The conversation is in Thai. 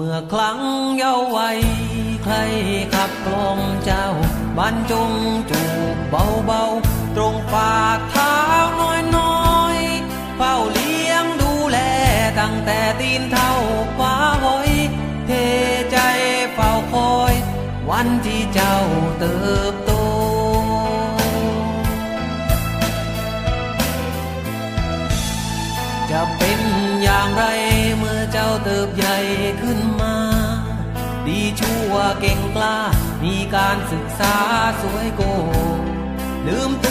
เมื่อครั้งเยาว์วัยใครขับกลองเจ้าบรรจงจูบเบาๆ ตรงฝ่าเท้าน้อยน้อยๆเฝ้าเลี้ยงดูแลตั้งแต่ตีนเท่าฟ้าหอยเทใจเฝ้าคอย วันที่เจ้าเติบโตจะเป็นอย่างไร เติบใหญ่ขึ้นมา ดีชั่วเก่งกล้า มีการศึกษาสวยโกลืมต